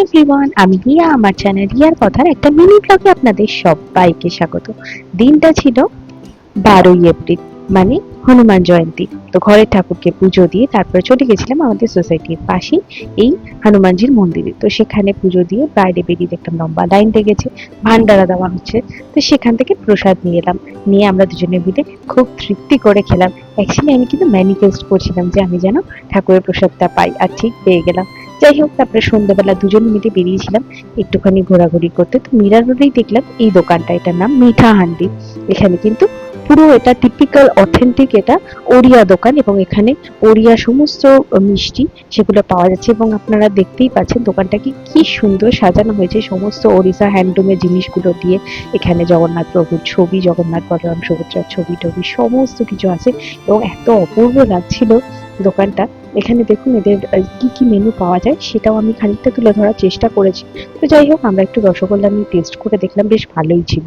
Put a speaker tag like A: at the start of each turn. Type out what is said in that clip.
A: Everyone আমি আমার channel রিয়ার কথার একটা মিনি ব্লগে আপনাদের সবাইকে স্বাগত। দিনটা ছিল বারোই এপ্রিল মানে হনুমান জয়ন্তী। তো ঘরের ঠাকুরকে পুজো দিয়ে তারপরে চলে গেছিলাম আমাদের সোসাইটির পাশেই এই হনুমানজির মন্দিরে। তো সেখানে পুজো দিয়ে বাইরে বেরিয়ে দেখলাম লম্বা লাইন লেগেছে, ভান্ডারা দেওয়া হচ্ছে। তো সেখান থেকে প্রসাদ নিয়ে এলাম, নিয়ে আমরা দুজনে মিলে খুব তৃপ্তি করে খেলাম। অ্যাকচুয়ালি আমি কিন্তু ম্যানিফেস্ট করছিলাম যে আমি যেন ঠাকুরের প্রসাদটা পাই, আর ঠিক পেয়ে গেলাম। যাই হোক, তারপরে সন্ধ্যাবেলা দুজন মিলে বেরিয়েছিলাম, একটুখানি ঘোরাঘুরি করতে। তো মিরার রোডেই দেখলাম এই দোকানটা, এটার নাম মিঠা হান্ডি। এখানে কিন্তু পুরো এটা টিপিক্যাল অথেন্টিক এটা ওড়িয়া দোকান এবং এখানে ওড়িয়া সমস্ত মিষ্টি সেগুলো পাওয়া যাচ্ছে এবং আপনারা দেখতেই পাচ্ছেন দোকানটাকে কি সুন্দর সাজানো হয়েছে। সমস্ত ওড়িশা হ্যান্ডলুমের জিনিসগুলো দিয়ে এখানে জগন্নাথ প্রভুর ছবি, জগন্নাথ বলরাম সুভদ্রার ছবি টবি সমস্ত কিছু আছে এবং এত অপূর্ব লাগছিল দোকানটা। এখানে দেখুন এদের কি কি মেনু পাওয়া যায় সেটাও আমি খানিকটা তুলে ধরার চেষ্টা করেছি। তো যাই হোক, আমরা একটু রসগোল্লা নিয়ে টেস্ট করে দেখলাম, বেশ ভালোই ছিল।